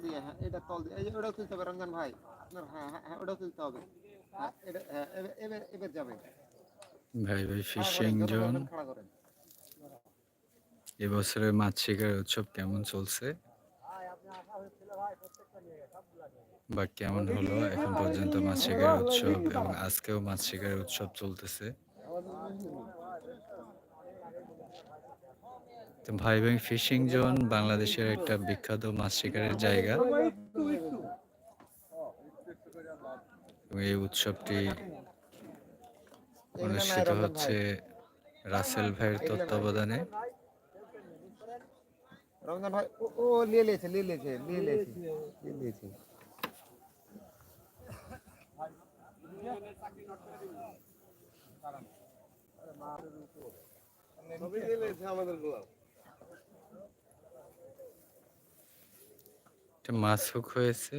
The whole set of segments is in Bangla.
দিয়ে হ্যাঁ এটা তল দিয়ে ওটাও তুলতে হবে রমজান ভাই। আপনার হ্যাঁ হ্যাঁ হ্যাঁ ওটাও তুলতে হবে। হ্যাঁ এটা হ্যাঁ এবার এবার যাবে। ভাই ভাই ফিশিং জোন। এবছরের মাছ শিকার উৎসব কেমন চলছে? বা কেমন হলো এখন পর্যন্ত মাছ শিকার উৎসব এবং আজকেও মাছ শিকার উৎসব চলতেছে? তো ভাই ভাই ফিশিং জোন বাংলাদেশের একটা বিখ্যাত মাছ শিকারের জায়গা। এই উৎসবটি অনুষ্ঠিত হচ্ছে রাসেল ভাইয়ের তত্ত্বাবধানে। রমজান ভাই ও নিয়ে নিয়ে নিয়ে নিয়ে আমাদের গোলাপ একটা মাছ হুক হয়েছে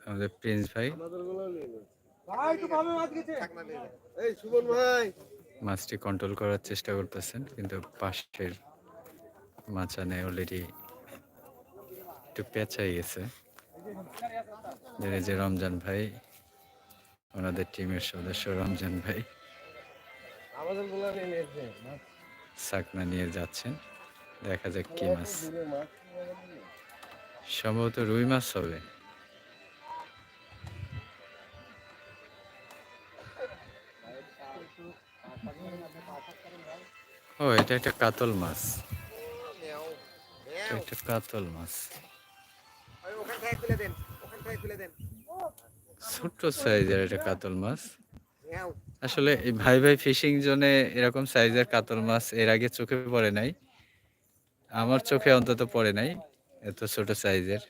আমাদের প্রিন্স ভাই। আমাদের গোলাপ নিয়ে লিয়েছে ভাই তো ভাবে মাছ গেছে। এই সুমন ভাই। মাছটি কন্ট্রোল করার চেষ্টা করতেছেন কিন্তু পাশের মাচানে অলরেডি একটু পেঁচাই গেছে। যে রমজান ভাই ওনাদের টিমের সদস্য রমজান ভাই। সাকনা নিয়ে যাচ্ছেন দেখা যাক কি মাছ। সম্ভবত রুই মাছ হবে। ও, এটা একটা কাতল মাছ। একটা কাতল মাছ। ছোট্ট সাইজের একটা কাতল মাছ। আসলে এই ভাই ভাই ফিশিং জোনে এরকম সাইজের কাতল মাছ এর আগে চোখে পড়ে নাই। আমার চোখে অন্তত পড়ে নাই। এত ছোট সাইজের।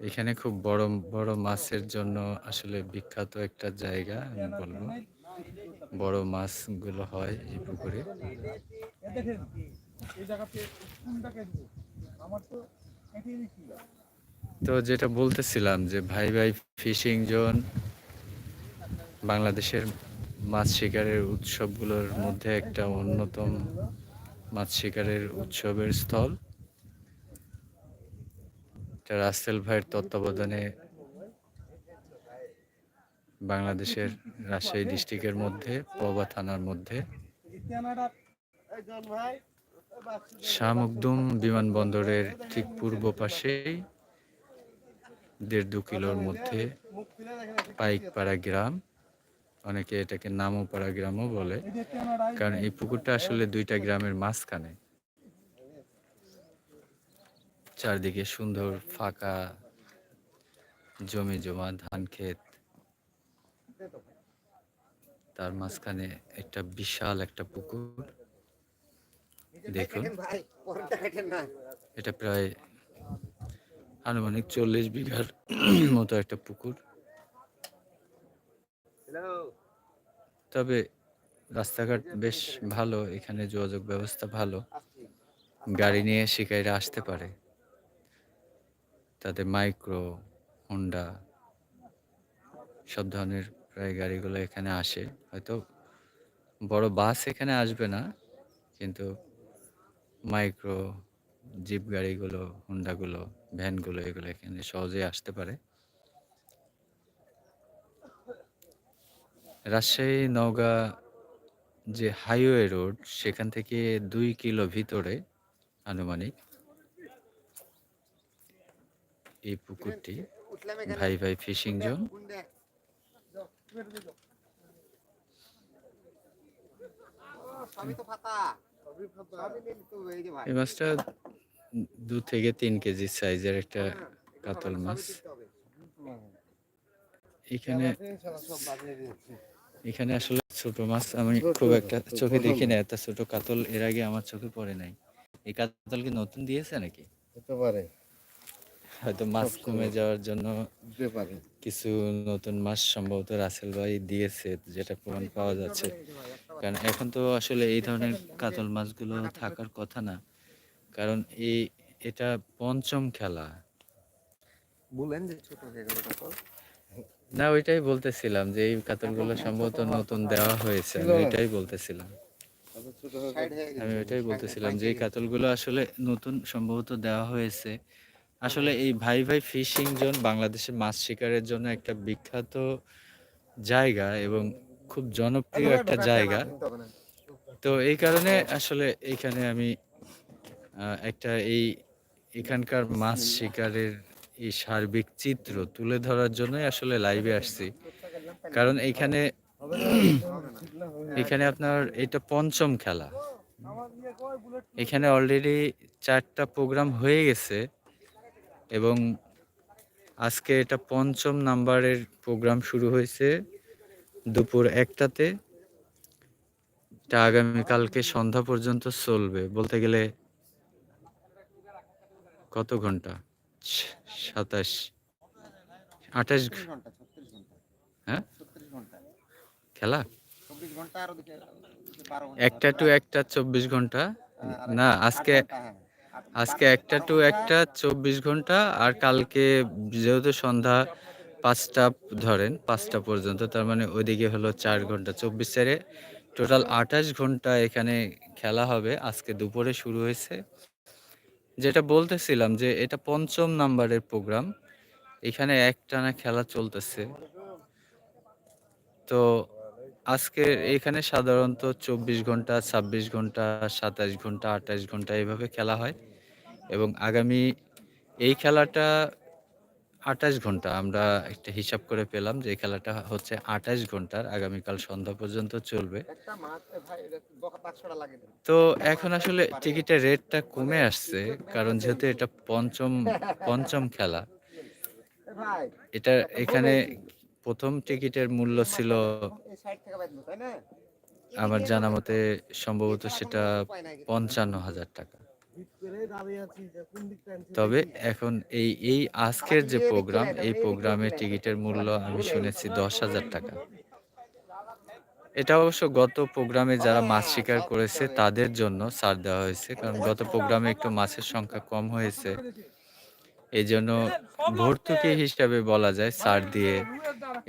এখানে খুব বড় বড় মাছের জন্য আসলে বিখ্যাত একটা জায়গা, আমি বলব। বড় মাছগুলো হয় এই পুকুরে। তো যেটা বলতেছিলাম যে ভাই ভাই ফিশিং জোন, বাংলাদেশের মাছ শিকারের উৎসবগুলোর মধ্যে একটা অন্যতম মাছ শিকারের উৎসবের স্থল। রাসেল ভাইয়ের তত্ত্বাবধানে বাংলাদেশের রাজশাহী ডিস্ট্রিক্টের মধ্যে, পবা থানার মধ্যে। মখদুম বিমানবন্দরের ঠিক পূর্ব পাশেই, দেড় দু কিলোর মধ্যে পাইকপাড়া গ্রাম। অনেকে এটাকে নামোপাড়া গ্রামও বলে কারণ এই পুকুরটা আসলে দুইটা গ্রামের মাঝখানে। চারদিকে সুন্দর ফাঁকা জমি জমা ধান ক্ষেত। তার মাঝখানে একটা বিশাল একটা পুকুর। দেখুন। এটা প্রায় আনুমানিক চল্লিশ বিঘার মতো একটা পুকুর। তবে রাস্তাঘাট বেশ ভালো এখানে যোগাযোগ ব্যবস্থা ভালো। গাড়ি নিয়ে শিকারীরা আসতে পারে। তাদের মাইক্রো হোন্ডা সব ধরনের প্রায় গাড়িগুলো এখানে আসে। হয়তো বড় বাস এখানে আসবে না কিন্তু মাইক্রো জিপ গাড়িগুলো হোন্ডাগুলো ভ্যানগুলো এগুলো এখানে সহজেই আসতে পারে। রাজশাহী নওগাঁ যে হাইওয়ে রোড, সেখান থেকে দুই কিলো ভিতরে আনুমানিক এই পুকুরটি ভাই ভাই ফিশিং জোন। এই মাছটা দু থেকে তিন কেজি সাইজের একটা কাতল মাছ। এখানে এখানে আসলে ছোট মাছ আমি খুব একটা চোখে দেখি না এত ছোট কাতল এর আগে আমার চোখে পড়ে নাই। এই কাতল কি নতুন দিয়েছে নাকি? হতে পারে। হয়তো মাছ কমে যাওয়ার জন্য কিছু নতুন মাছ সম্ভবত রাসেল ভাই দিয়েছে যেটা প্রমাণ পাওয়া যাচ্ছে। কারণ এখন তো আসলে এই ধরনের কাতল মাছগুলো থাকার কথা না। কারণ এই এটা পঞ্চম খেলা। বলেন যে ছোট না, ওইটাই বলতেছিলাম যে এই কাতলগুলো সম্ভবত নতুন দেওয়া হয়েছে, আমি ওইটাই বলতেছিলাম। আমি ওইটাই বলতেছিলাম যে এই কাতলগুলো আসলে নতুন সম্ভবত দেওয়া হয়েছে। আসলে এই ভাই ভাই ফিশিং জোন বাংলাদেশের মাছ শিকারের জন্য একটা বিখ্যাত জায়গা এবং খুব জনপ্রিয় একটা জায়গা। তো এই কারণে আসলে এখানে আমি একটা এই এখানকার মাছ শিকারের এই সার্বিক চিত্র তুলে ধরার জন্যই আসলে লাইভে আসছি। কারণ এখানে এখানে আপনার এটা পঞ্চম খেলা। এখানে অলরেডি চারটা প্রোগ্রাম হয়ে গেছে এবং আজকে এটা পঞ্চম নাম্বারের প্রোগ্রাম শুরু হয়েছে দুপুর একটাতে। এটা আগামীকালকে সন্ধ্যা পর্যন্ত চলবে। বলতে গেলে কত ঘণ্টা? সাতাশ। আঠাশ হ্যাঁ? খেলা? একটা টু একটা চব্বিশ ঘণ্টা। না, আজকে আজকে একটা টু একটা চব্বিশ ঘণ্টা আর কালকে যেহেতু সন্ধ্যা পাঁচটা ধরেন, পাঁচটা পর্যন্ত, তার মানে ওইদিকে হলো চার ঘণ্টা। চব্বিশ চারে টোটাল আঠাশ ঘণ্টা এখানে খেলা হবে। আজকে দুপুরে শুরু হয়েছে। যেটা বলতেছিলাম যে এটা পঞ্চম নাম্বারের প্রোগ্রাম এখানে একটানা খেলা চলতেছে। তো আজকে এখানে সাধারণত চব্বিশ ঘণ্টা, ছাব্বিশ ঘণ্টা, সাতাশ ঘণ্টা, আঠাশ ঘণ্টা এভাবে খেলা হয়। এবং আগামী এই খেলাটা আঠাশ ঘণ্টা। আমরা একটা হিসাব করে পেলাম যে এই খেলাটা হচ্ছে আঠাশ ঘণ্টার। আগামীকাল সন্ধ্যা পর্যন্ত চলবে। তো এখন আসলে টিকিটের রেটটা কমে আসছে কারণ যেহেতু এটা পঞ্চম পঞ্চম খেলা। এটা এখানে প্রথম টিকিটের মূল্য ছিল আমার জানা মতে সম্ভবত সেটা। পঞ্চান্ন হাজার টাকা। তবে এখন এই এই আজকের যে প্রোগ্রাম এই প্রোগ্রামের টিকিটের মূল্য আমি শুনেছি দশ হাজার টাকা। এটা অবশ্য গত প্রোগ্রামে যারা মাছ শিকার করেছে তাদের জন্য ছাড় দেওয়া হয়েছে। কারণ গত প্রোগ্রামে একটু মাছের সংখ্যা কম হয়েছে। এই জন্য ভর্তুকি হিসাবে বলা যায় ছাড় দিয়ে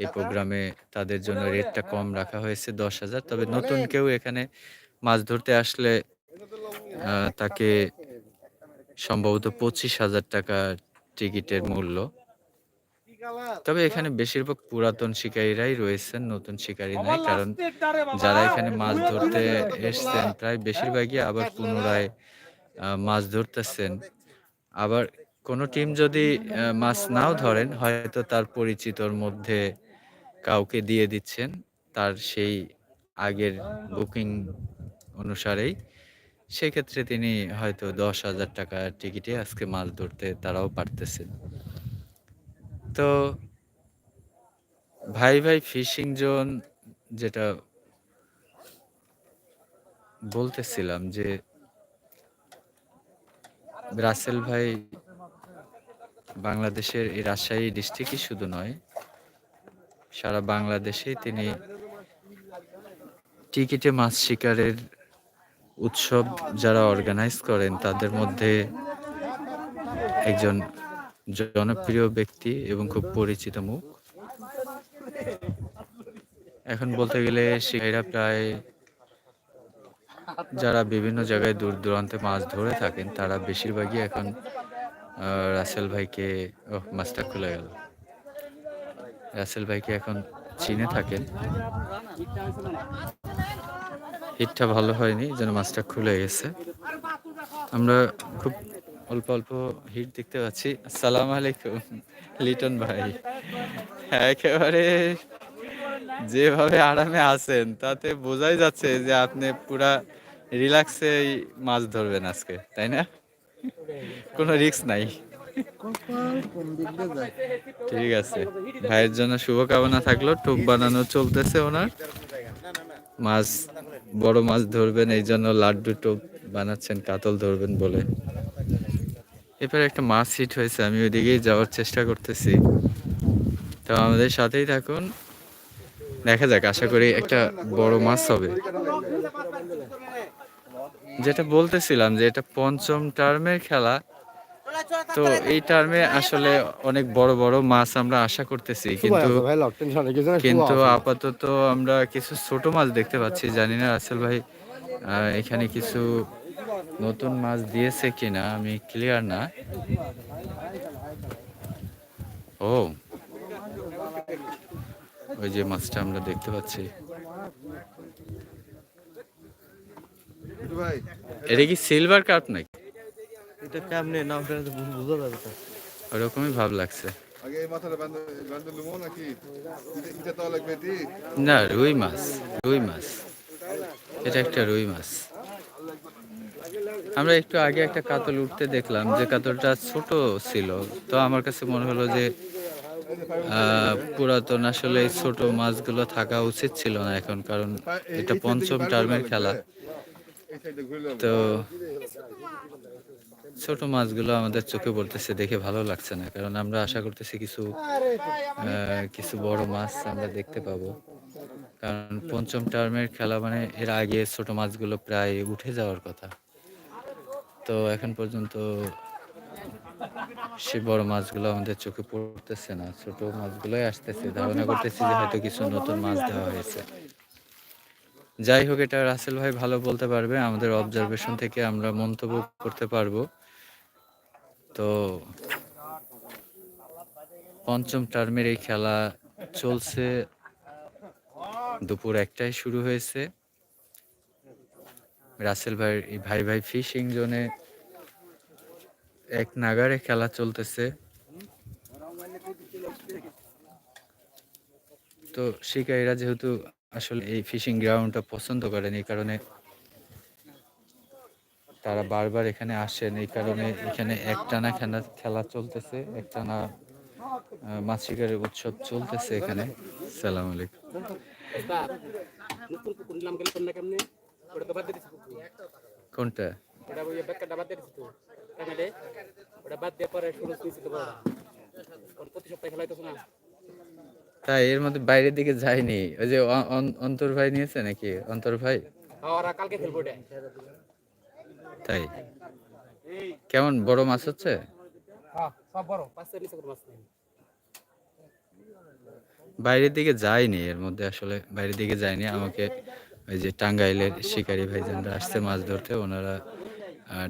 এই প্রোগ্রামে তাদের জন্য রেটটা কম রাখা হয়েছে দশ হাজার। তবে নতুন কেউ এখানে মাছ ধরতে আসলে তাকে সম্ভবত পঁচিশ হাজার টাকা টিকিটের মূল্য। তবে এখানে বেশিরভাগ পুরাতন শিকারীরাই রয়েছেন নতুন শিকারী নাই কারণ যারা এখানে মাছ ধরতে এসছেন প্রায় বেশিরভাগই আবার পুনরায় মাছ ধরতেছেন। আবার কোনো টিম যদি মাছ নাও ধরেন হয়তো তার পরিচিতর মধ্যে কাউকে দিয়ে দিচ্ছেন তার সেই আগের বুকিং অনুসারেই। সেক্ষেত্রে তিনি হয়তো দশ হাজার টাকা টিকিটে আজকে মাছ ধরতে তারাও পারতেছেন তো ভাই ভাই ফিশিং জোন যেটা বলতেছিলাম যে রাসেল ভাই বাংলাদেশের এই রাজশাহী ডিস্ট্রিক্টই শুধু নয়, সারা বাংলাদেশেই তিনি টিকিটে মাছ শিকারের উৎসব যারা অর্গানাইজ করেন, তাদের মধ্যে একজন জনপ্রিয় ব্যক্তি এবং খুব পরিচিত মুখ। এখন বলতে গেলে শিকারীরা প্রায় যারা বিভিন্ন জায়গায় দূর দূরান্তে মাছ ধরে থাকেন, তারা বেশিরভাগই এখন রাসেল ভাইকে ও মাছটা খুলে গেল। রাসেল ভাইকে এখন চিনে থাকেন। হিটটা ভালো হয়নি, যেন মাছটা খুলে গেছে। আমরা খুব অল্প অল্প হিট দেখতে পাচ্ছি। আসসালাম আলাইকুম, লিটন ভাই। একেবারে যেভাবে আরামে আছেন, তাতে বোঝাই যাচ্ছে যে আপনি পুরা রিল্যাক্সে মাছ ধরবেন আজকে, তাই না? কোনো রিস্ক নাই। ঠিক আছে। ভাইয়ের জন্য শুভকামনা থাকল টোপ বানানো চলতেছে ওনার। মাছ বড় মাছ ধরবেন, এই জন্য লাড্ডু টোপ বানাচ্ছেন, কাতল ধরবেন বলে। এরপরে একটা মাছ হিট হয়েছে, আমি ওইদিকেই যাওয়ার চেষ্টা করতেছি। তো আমাদের সাথেই থাকুন। দেখা যাক, আশা করি একটা বড় মাছ হবে। যেটা বলতেছিলাম যে এটা পঞ্চম টার্মের খেলা। তো এই টার্মে আসলে অনেক বড় বড় মাছ আমরা আশা করতেছি কিন্তু কিন্তু আপাতত আমরা কিছু ছোট মাছ দেখতে পাচ্ছি জানি না রাসেল ভাই এখানে কিছু নতুন মাছ দিয়েছে কিনা আমি ক্লিয়ার না। ও ওই যে মাছটা আমরা দেখতে পাচ্ছি। এটা কি সিলভার কাপ নাকি? এটা কেমনে বু- বোঝা যাবে তো। ওরকমই ভাব লাগছে। আগে এই মাথাটা বান্ধ বান্ধ লুমো নাকি? এটা- এটা তো লাগবে এটি না রুই মাছ রুই মাছ। এটা একটা রুই মাছ। আমরা একটু আগে একটা কাতল উঠতে দেখলাম যে কাতলটা ছোট ছিল। তো আমার কাছে মনে হলো যে পুরাতন আসলে এই ছোট মাছগুলো থাকা উচিত ছিল না এখন কারণ হ্যাঁ, এটা পঞ্চম টার্মের খেলা। তো ছোট মাছগুলো আমাদের চোখে বলতেছে দেখে ভালো লাগছে না। কারণ আমরা আশা করতেছি কিছু কিছু বড় মাছ আমরা দেখতে পাবো। কারণ পঞ্চম টার্মের খেলা মানে এর আগে ছোট মাছগুলো প্রায় উঠে যাওয়ার কথা। তো এখন পর্যন্ত সে বড় মাছগুলো আমাদের চোখে পড়তেছে না। ছোট মাছগুলোই আসতেছে। ধারণা করতেছি যে হয়তো কিছু নতুন মাছ দেওয়া হয়েছে। যাই হোক, এটা রাসেল ভাই ভালো বলতে পারবে। আমাদের অবজারভেশন থেকে আমরা মন্তব্য করতে পারব। তো পঞ্চম টার্মের এই খেলা চলছে। দুপুর একটায় শুরু হয়েছে। রাসেল ভাই এই ভাই ভাই ফিশিং জোনে এক নাগারে খেলা চলতেছে। তো শিকারীরা যেহেতু আসলে এই ফিশিং গ্রাউন্ডটা পছন্দ করেন, এই কারণে তারা বারবার এখানে আসেন। এই কারণে এখানে একটানা খেলা খেলা চলতেছে একটানা মাছ শিকারের উৎসব চলতেছে এখানে। সালাম আলাইকুম। কোনটা? তাই এর মধ্যে বাইরের দিকে যায়নি। ওই যে অন্তর ভাই নিয়েছে নাকি? অন্তর ভাই? হ্যাঁ, তাই? কেমন বড় মাছ হচ্ছে? হ্যাঁ বাইরের দিকে যায়নি এর মধ্যে আসলে বাইরের দিকে যায়নি। আমাকে ওই যে টাঙ্গাইলের শিকারী ভাইজানরা আসছে মাছ ধরতে। ওনারা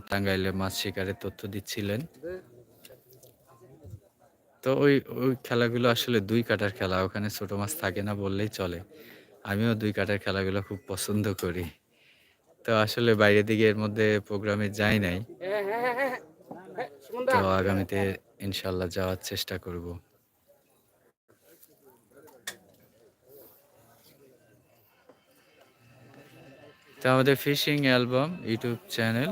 টাঙ্গাইলের মাছ শিকারের তথ্য দিচ্ছিলেন। তো ওই ওই খেলাগুলো আসলে দুই কাটার খেলা। ওখানে ছোট মাছ থাকে না বললেই চলে। আমিও দুই কাটার খেলাগুলো খুব পছন্দ করি। তো আসলে বাইরের দিকে এর মধ্যে প্রোগ্রামে যাই নাই। তো আগামীতে ইনশাল্লাহ যাওয়ার চেষ্টা করব। তো আমাদের ফিশিং অ্যালবাম ইউটিউব চ্যানেল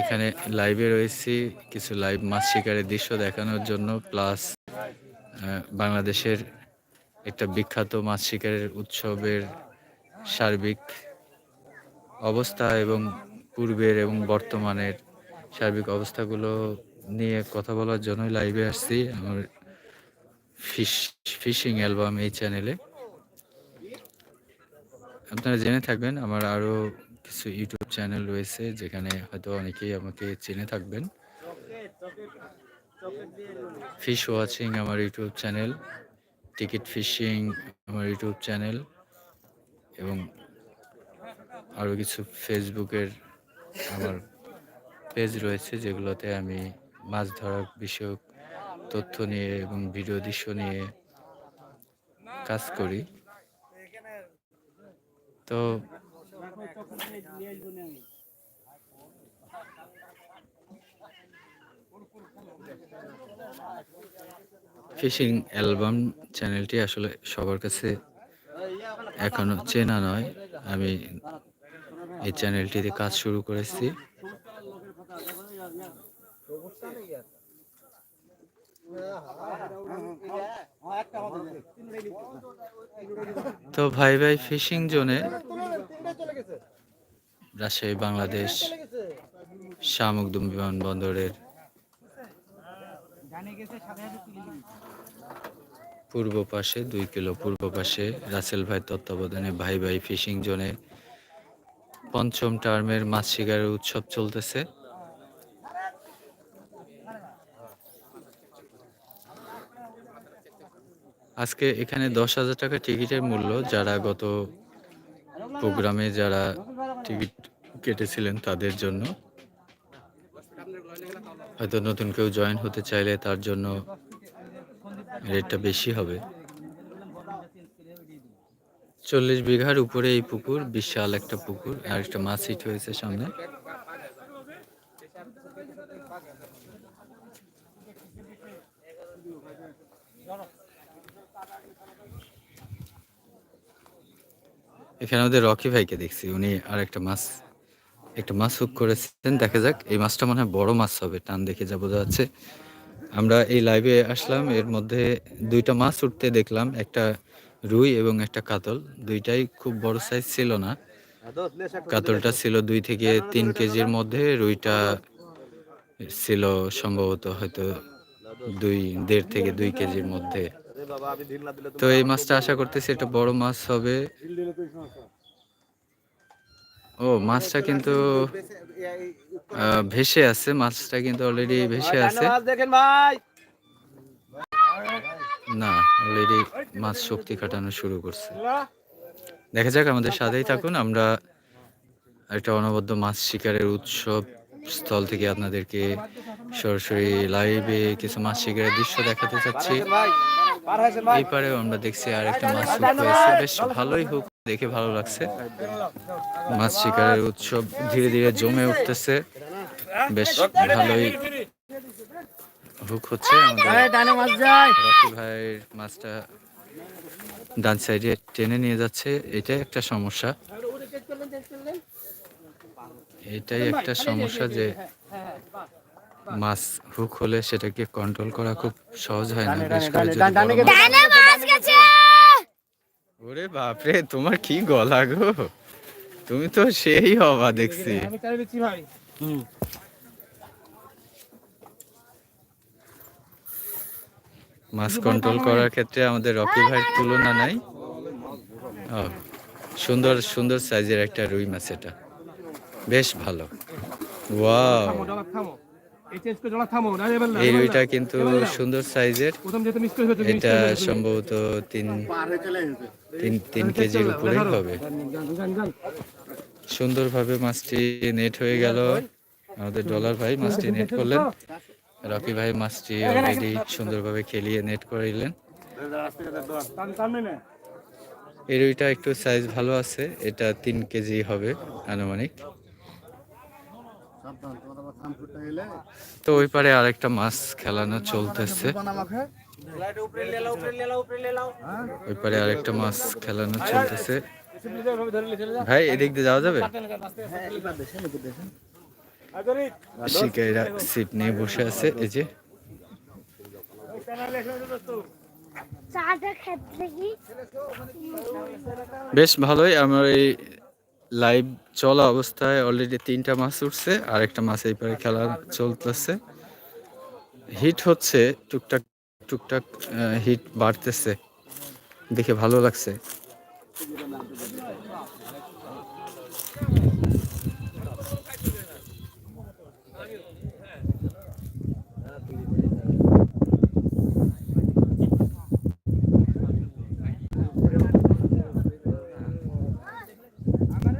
এখানে লাইভে রয়েছি। কিছু লাইভ মাছ শিকারের দৃশ্য দেখানোর জন্য প্লাস বাংলাদেশের একটা বিখ্যাত মাছ শিকারের উৎসবের সার্বিক অবস্থা এবং পূর্বের এবং বর্তমানের সার্বিক অবস্থাগুলো নিয়ে কথা বলার জন্যই লাইভে আসছি আমার ফিশ, ফিশিং অ্যালবাম এই চ্যানেলে আপনারা জেনে থাকবেন, আমার আরও কিছু ইউটিউব চ্যানেল রয়েছে যেখানে হয়তো অনেকেই আমাকে চিনে থাকবেন। ফিশ ওয়াচিং আমার ইউটিউব চ্যানেল টিকিট ফিশিং আমার ইউটিউব চ্যানেল এবং আরও কিছু ফেসবুকের আমার পেজ রয়েছে যেগুলোতে আমি মাছ ধরার বিষয়ক তথ্য নিয়ে এবং ভিডিও দৃশ্য নিয়ে কাজ করি। তো ফিশিং অ্যালবাম চ্যানেলটি আসলে সবার কাছে এখনও চেনা নয়। আমি এই চ্যানেলটিতে কাজ শুরু করেছি। তো ভাই ভাই ফিশিং জোনে রাজশাহী, বাংলাদেশ, শামুকদুম বিমানবন্দরের পূর্ব পাশে, দুই কিলো পূর্ব পাশে রাসেল ভাই তত্ত্বাবধানে ভাই ভাই ফিশিং জোনে পঞ্চম টার্মের মাছ শিকারের উৎসব চলতেছে। আজকে এখানে দশ হাজার টাকা টিকিটের মূল্য, যারা গত প্রোগ্রামে যারা টিকিট কেটেছিলেন তাদের জন্য। হয়তো নতুন কেউ জয়েন হতে চাইলে তার জন্য রেটটা বেশি হবে। চল্লিশ বিঘার উপরে এই পুকুর, বিশাল একটা পুকুর, আর একটা মাছ হিট হয়েছে সামনে। এখানে আমাদের রকি ভাইকে দেখছি, উনি আর একটা মাছ একটা মাছ হুক করেছেন। দেখা যাক, এই মাছটা মনে হয় বড় মাছ হবে, টান দেখে যা বোঝা যাচ্ছে। আমরা এই লাইভে আসলাম, এর মধ্যে দুইটা মাছ উঠতে দেখলাম, একটা রুই এবং একটা কাতল। দুইটাই খুব বড় সাইজ ছিল না। কাতলটা ছিল দুই থেকে তিন কেজির মধ্যে, রুইটা ছিল সম্ভবত হয়তো দুই, দেড় থেকে দুই কেজির মধ্যে। তো এই মাছটা আশা করতেছি একটা বড় মাছ হবে। ও, মাছটা কিন্তু ভেসে আছে, মাছটা কিন্তু অলরেডি ভেসে আছে। দেখেন ভাই। না অলরেডি মাছ শক্তি কাটানো শুরু করছে। দেখা যাক, আমাদের সাথেই থাকুন। আমরা একটা অনবদ্য মাছ শিকারের উৎসব স্থল থেকে আপনাদেরকে সরাসরি লাইভে কিছু মাছ শিকারের দৃশ্য দেখাতে চাচ্ছি। এই পারেও আমরা দেখছি আর একটা মাছ হয়েছে। বেশ ভালোই হুক, দেখে ভালো লাগছে। মাছ শিকারের উৎসব ধীরে ধীরে জমে উঠতেছে। বেশ ভালোই হুক হচ্ছে ভাইয়ের মাছটা ডান সাইডে টেনে নিয়ে যাচ্ছে। এটাই একটা সমস্যা। এটাই একটা সমস্যা যে মাছ হুক হলে সেটাকে কন্ট্রোল করা খুব সহজ হয় না বেশ করে যদি ওরে বাপরে তোমার কি গলা গো? তুমি তো সেই হবা দেখছি। আমি চাই দিচ্ছি মাছ কন্ট্রোল করার ক্ষেত্রে আমাদের রকি ভাইয়ের তুলনা নাই। ও, সুন্দর সুন্দর সাইজের একটা রুই মাছ এটা। বেশ ভালো। ওয়াও এই রুইটা কিন্তু সুন্দর সাইজের এটা সম্ভবত তিন তিন তিন কেজির উপরে হবে। সুন্দরভাবে মাছটি নেট হয়ে গেল। আমাদের ডলার ভাই মাছটি নেট করলেন। রকি ভাই মাছটি অলরেডি সুন্দরভাবে খেলিয়ে নেট করাইলেন এই রুইটা একটু সাইজ ভালো আছে এটা তিন কেজি হবে আনুমানিক। তো ওই পারে আরেকটা মাছ খেলানো চলতেছে। ওই পারে আরেকটা মাছ খেলানো চলতেছে। ভাই এদিক দিয়ে যাওয়া যাবে? শিকারীরা সিট নিয়ে বসে আছে এই যে। বেশ ভালোই আমার এই লাইভ চলা অবস্থায় অলরেডি তিনটা মাছ উঠছে আর একটা মাছ এই পারে খেলা চলতেছে। হিট হচ্ছে টুকটাক টুকটাক হিট বাড়তেছে। দেখে ভালো লাগছে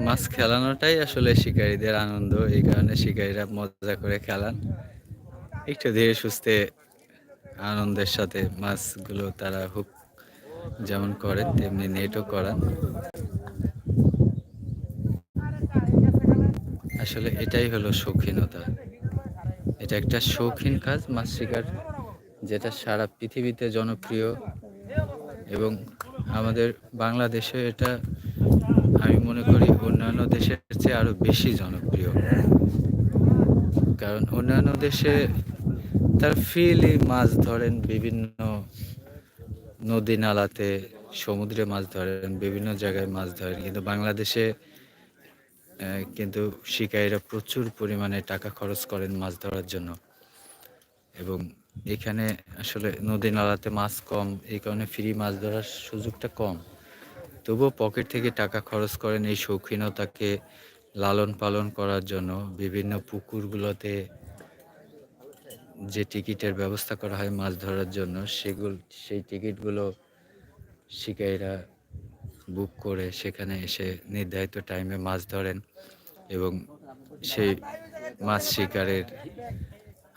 মাছ খেলানোটাই আসলে শিকারীদের আনন্দ, এই কারণে শিকারীরা মজা করে খেলান। একটু ধীরে সুস্থে আনন্দের সাথে মাছগুলো তারা হুক যেমন করেন তেমনি নেটও করান। আসলে এটাই হলো শৌখিনতা। এটা একটা শৌখিন কাজ, মাছ শিকার, যেটা সারা পৃথিবীতে জনপ্রিয় এবং আমাদের বাংলাদেশে এটা আমি মনে করি অন্যান্য দেশের চেয়ে আরও বেশি জনপ্রিয়। কারণ অন্যান্য দেশে তার ফ্রিলি মাছ ধরেন বিভিন্ন নদী নালাতে, সমুদ্রে মাছ ধরেন, বিভিন্ন জায়গায় মাছ ধরেন। কিন্তু বাংলাদেশে কিন্তু শিকারীরা প্রচুর পরিমাণে টাকা খরচ করেন মাছ ধরার জন্য। এবং এখানে আসলে নদী নালাতে মাছ কম, এই কারণে ফ্রি মাছ ধরার সুযোগটা কম। তবুও পকেট থেকে টাকা খরচ করেন এই শৌখিনতাকে লালন পালন করার জন্য। বিভিন্ন পুকুরগুলোতে যে টিকিটের ব্যবস্থা করা হয় মাছ ধরার জন্য, সেগুলো, সেই টিকিটগুলো শিকারীরা বুক করে সেখানে এসে নির্ধারিত টাইমে মাছ ধরেন এবং সেই মাছ শিকারের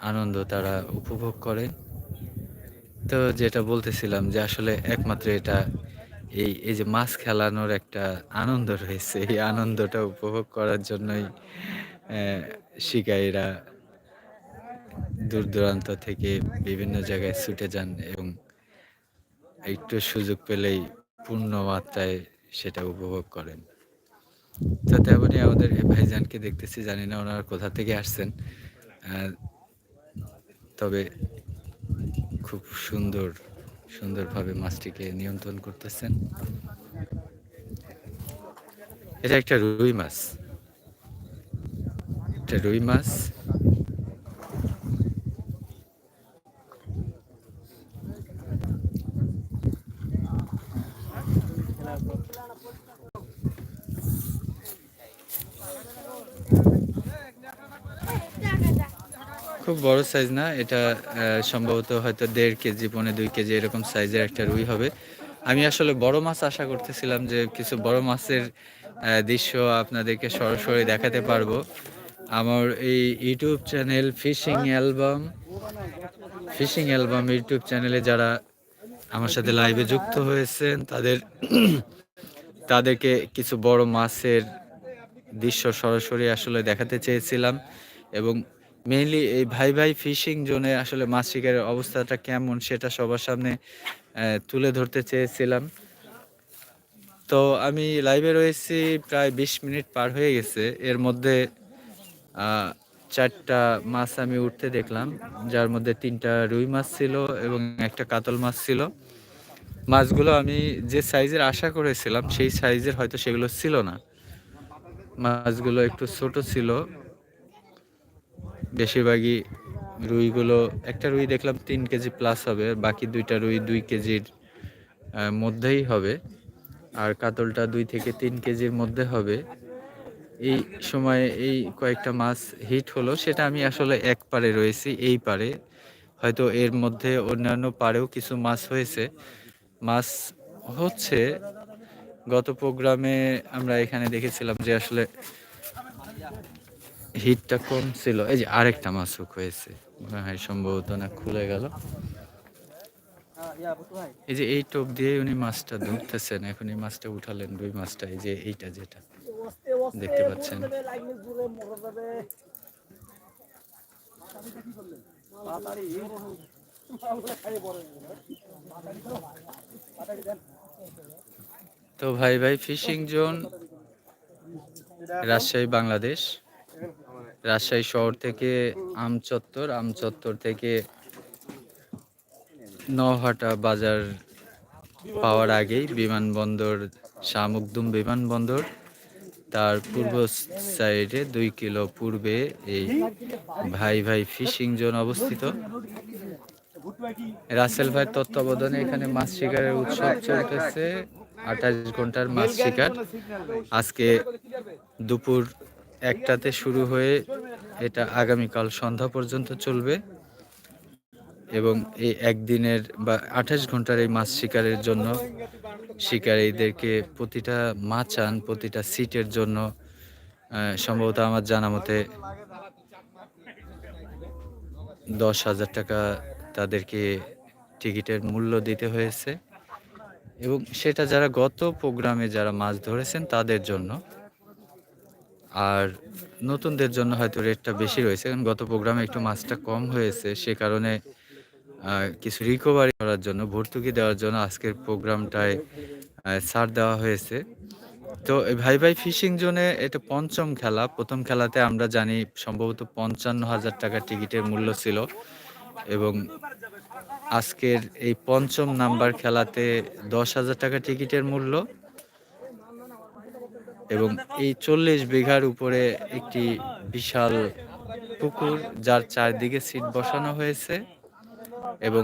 আনন্দ তারা উপভোগ করে তো যেটা বলতেছিলাম যে আসলে একমাত্র এটা এই এই যে মাছ খেলানোর একটা আনন্দ রয়েছে। এই আনন্দটা উপভোগ করার জন্যই শিকারীরা দূর দূরান্ত থেকে বিভিন্ন জায়গায় ছুটে যান এবং একটু সুযোগ পেলেই পূর্ণ মাত্রায় সেটা উপভোগ করেন। তো তেমনই আমাদের ভাইজানকে দেখতেছি, জানি না ওনারা কোথা থেকে আসছেন। তবে খুব সুন্দর সুন্দরভাবে মাছটিকে নিয়ন্ত্রণ করতেছেন। এটা একটা রুই মাছ। এটা রুই মাছ। খুব বড় সাইজ না, এটা সম্ভবত হয়তো দেড় কেজি, পৌনে দুই কেজি এরকম সাইজের একটা রুই হবে। আমি আসলে বড় মাছ আশা করতেছিলাম যে কিছু বড় মাছের দৃশ্য আপনাদেরকে সরাসরি দেখাতে পারব। আমার এই YouTube channel fishing album fishing album YouTube চ্যানেলে যারা আমার সাথে লাইভে যুক্ত হয়েছেন, তাদের, তাদেরকে কিছু বড় মাছের দৃশ্য সরাসরি আসলে দেখাতে চেয়েছিলাম এবং মেইনলি এই ভাই ভাই ফিশিং জোনে আসলে মাছ শিকারের অবস্থাটা কেমন সেটা সবার সামনে তুলে ধরতে চেয়েছিলাম। তো আমি লাইভে রয়েছি প্রায় বিশ মিনিট পার হয়ে গেছে। এর মধ্যে চারটা মাছ আমি উঠতে দেখলাম, যার মধ্যে তিনটা রুই মাছ ছিল এবং একটা কাতল মাছ ছিল। মাছগুলো আমি যে সাইজের আশা করেছিলাম, সেই সাইজের হয়তো সেগুলো ছিল না। মাছগুলো একটু ছোট ছিল। বেশিরভাগই রুইগুলো, একটা রুই দেখলাম তিন কেজি প্লাস হবে, বাকি দুইটা রুই দুই কেজির মধ্যেই হবে। আর কাতলটা দুই থেকে তিন কেজির মধ্যে হবে। এই সময়ে এই কয়েকটা মাছ হিট হলো, সেটা আমি আসলে এক পারে রয়েছি, এই পারে। হয়তো এর মধ্যে অন্যান্য পারেও কিছু মাছ হয়েছে। মাছ হচ্ছে, গত প্রোগ্রামে আমরা এখানে দেখেছিলাম যে আসলে হিটটা কম ছিল। এই যে আরেকটা মাছ হুক হয়েছে। মনে হয় সম্ভবত না খুলে গেল। এই যে এই টোপ দিয়ে উনি মাছটা ধরতেছেন। এখন এই মাছটা উঠালেন দুই মাছটা, এই যে এইটা যেটা। দেখতে পাচ্ছেন। তো ভাই ভাই, ফিশিং জোন, রাজশাহী, বাংলাদেশ। রাজশাহী শহর থেকে আমচত্বর আমচত্বর থেকে নহাটা বাজার পাওয়ার আগেই বিমানবন্দর, শামুকদুম বিমানবন্দর, তার পূর্ব সাইডে দুই কিলো পূর্বে এই ভাই ভাই ফিশিং জোন অবস্থিত। রাসেল ভাইয়ের তত্ত্বাবধানে এখানে মাছ শিকারের উৎসব চলতেছে। আঠাশ ঘণ্টার মাছ শিকার। আজকে দুপুর একটাতে শুরু হয়ে এটা আগামীকাল সন্ধ্যা পর্যন্ত চলবে এবং এই একদিনের বা আঠাশ ঘণ্টার এই মাছ শিকারের জন্য শিকারীদেরকে প্রতিটা মাচান, প্রতিটা সিটের জন্য সম্ভবত আমার জানা মতে দশ হাজার টাকা তাদেরকে টিকিটের মূল্য দিতে হয়েছে। এবং সেটা যারা গত প্রোগ্রামে যারা মাছ ধরেছেন তাদের জন্য আর নতুনদের জন্য হয়তো রেটটা বেশি রয়েছে। কারণ গত প্রোগ্রামে একটু মাছটা কম হয়েছে। সে কারণে কিছু রিকভারি করার জন্য, ভর্তুকি দেওয়ার জন্য আজকের প্রোগ্রামটায় ছাড় দেওয়া হয়েছে। তো ভাই ভাই ফিশিং জোনে এটা পঞ্চম খেলা। প্রথম খেলাতে আমরা জানি সম্ভবত পঞ্চান্ন হাজার টাকা টিকিটের মূল্য ছিল। এবং আজকের এই পঞ্চম নাম্বার খেলাতে দশ হাজার টাকা টিকিটের মূল্য। এবং এই চল্লিশ বিঘার উপরে একটি বিশাল পুকুর, যার চারদিকে সিট বসানো হয়েছে। এবং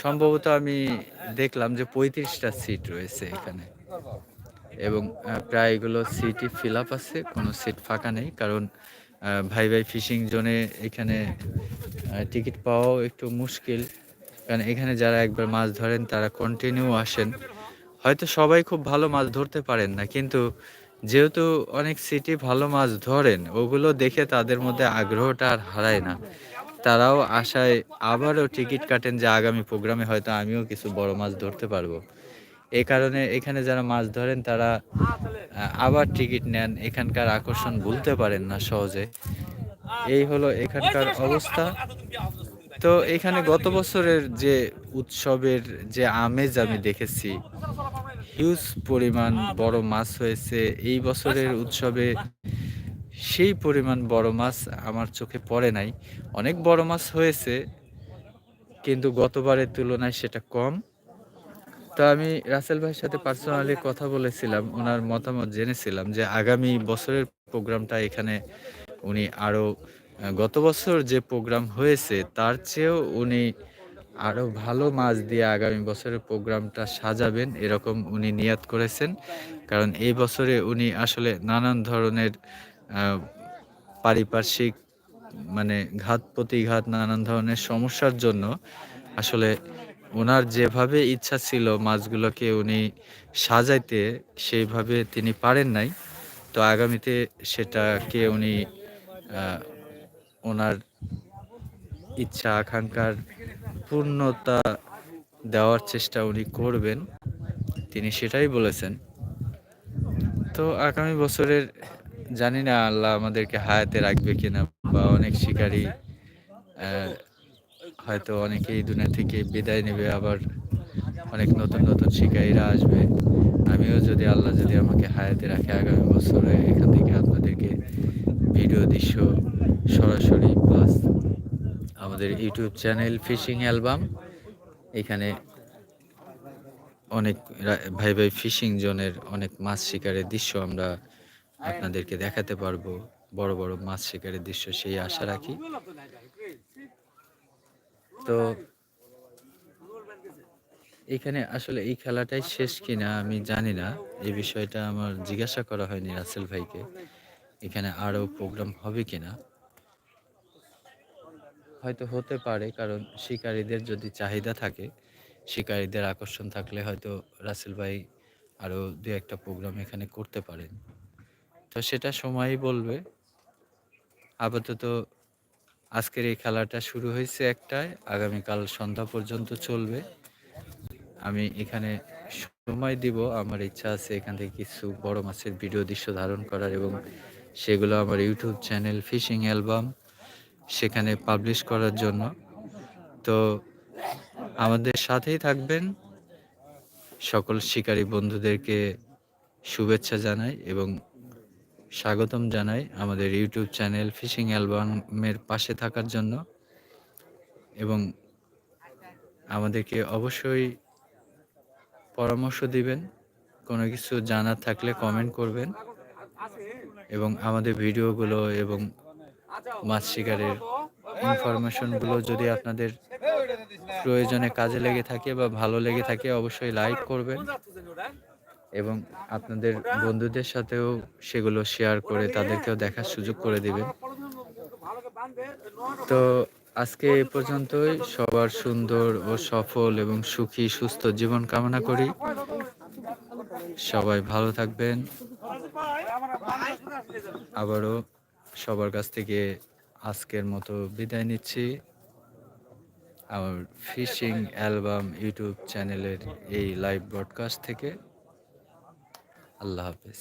সম্ভবত আমি দেখলাম যে পঁয়ত্রিশটা সিট রয়েছে এখানে। এবং প্রায় এগুলো সিটই ফিল আপ আছে, কোনো সিট ফাঁকা নেই। কারণ ভাই ভাই ফিশিং জোনে এখানে টিকিট পাওয়াও একটু মুশকিল। কারণ এখানে যারা একবার মাছ ধরেন, তারা কন্টিনিউ আসেন। হয়তো সবাই খুব ভালো মাছ ধরতে পারেন না, কিন্তু যেহেতু অনেক সিটি ভালো মাছ ধরেন, ওগুলো দেখে তাদের মধ্যে আগ্রহটা আর হারায় না। তারাও আশায় আবারও টিকিট কাটেন যে আগামী প্রোগ্রামে হয়তো আমিও কিছু বড় মাছ ধরতে পারব। এই কারণে এখানে যারা মাছ ধরেন, তারা আবার টিকিট নেন। এখানকার আকর্ষণ ভুলতে পারেন না সহজে। এই হলো এখানকার অবস্থা। তো এখানে গত বছরের যে উৎসবের যে আমেজ আমি দেখেছি, হিউজ পরিমাণ বড় মাছ হয়েছে। এই বছরের উৎসবে সেই পরিমাণ বড় মাছ আমার চোখে পড়ে নাই। অনেক বড় মাছ হয়েছে, কিন্তু গতবারের তুলনায় সেটা কম। তো আমি রাসেল ভাইয়ের সাথে পার্সোনালি কথা বলেছিলাম, ওনার মতামত জেনেছিলাম যে আগামী বছরের প্রোগ্রামটা এখানে উনি আরও, গত বছর যে প্রোগ্রাম হয়েছে, তার চেয়েও উনি আরও ভালো মাছ দিয়ে আগামী বছরের প্রোগ্রামটা সাজাবেন, এরকম উনি নিয়াত করেছেন। কারণ এই বছরে উনি আসলে নানান ধরনের পারিপার্শ্বিক মানে ঘাত প্রতিঘাত, নানান ধরনের সমস্যার জন্য আসলে ওনার যেভাবে ইচ্ছা ছিল মাছগুলোকে উনি সাজাইতে, সেইভাবে তিনি পারেন নাই। তো আগামীতে সেটাকে উনি ওনার ইচ্ছা, আকাঙ্ক্ষার পূর্ণতা দেওয়ার চেষ্টা উনি করবেন, তিনি সেটাই বলেছেন। তো আগামী বছরের, জানি না আল্লাহ আমাদেরকে হায়াতে রাখবে কিনা বা অনেক শিকারী হয়তো অনেকেই দুনিয়া থেকে বিদায় নেবে, আবার অনেক নতুন নতুন শিকারীরা আসবে। আমিও যদি আল্লাহ যদি আমাকে হায়াতে রাখে আগামী বছরে এখান থেকে আপনাদেরকে ভিডিও দৃশ্য সরাসরি প্লাস আমাদের ইউটিউব চ্যানেল ফিশিং অ্যালবাম। এখানে অনেক ভাই ভাই ফিশিং জোনের অনেক মাছ শিকারের দৃশ্য আমরা আপনাদেরকে দেখাতে পারব। বড় বড় মাছ শিকারের দৃশ্য সেই আশা রাখি। তো এখানে আসলে এই খেলাটাই শেষ কিনা আমি জানি না। এই বিষয়টা আমার জিজ্ঞাসা করা হয়নি রাসেল ভাইকে। এখানে আরও প্রোগ্রাম হবে কিনা? হয়তো হতে পারে, কারণ শিকারীদের যদি চাহিদা থাকে, শিকারীদের আকর্ষণ থাকলে হয়তো রাসেল ভাই আরও দু একটা প্রোগ্রাম এখানে করতে পারেন। তো সেটা সময়ই বলবে। আপাতত আজকের এই খেলাটা শুরু হয়েছে একটায়, আগামীকাল সন্ধ্যা পর্যন্ত চলবে। আমি এখানে সময় দিব, আমার ইচ্ছা আছে এখান থেকে কিছু বড় মাছের ভিডিও দৃশ্য ধারণ করার এবং সেগুলো আমার ইউটিউব চ্যানেল ফিশিং অ্যালবাম সেখানে পাবলিশ করার জন্য। তো আমাদের সাথেই থাকবেন। সকল শিকারী বন্ধুদেরকে শুভেচ্ছা জানাই এবং স্বাগতম জানাই আমাদের ইউটিউব চ্যানেল ফিশিং অ্যালবামের পাশে থাকার জন্য। এবং আমাদেরকে অবশ্যই পরামর্শ দিবেন, কোনো কিছু জানার থাকলে কমেন্ট করবেন। এবং আমাদের ভিডিওগুলো এবং মাছ শিকারের ইনফরমেশনগুলো যদি আপনাদের প্রয়োজনে কাজে লেগে থাকে বা ভালো লেগে থাকে, অবশ্যই লাইক করবেন। এবং আপনাদের বন্ধুদের সাথেও সেগুলো শেয়ার করে তাদেরকেও দেখার সুযোগ করে দিবেন। তো আজকে এ পর্যন্তই। সবার সুন্দর ও সফল এবং সুখী, সুস্থ জীবন কামনা করি। সবাই ভালো থাকবেন। আবারও সবার কাছ থেকে আজকের মতো বিদায় নিচ্ছি। আমার ফিশিং অ্যালবাম ইউটিউব চ্যানেলের এই লাইভ ব্রডকাস্ট থেকে আল্লাহ হাফেজ।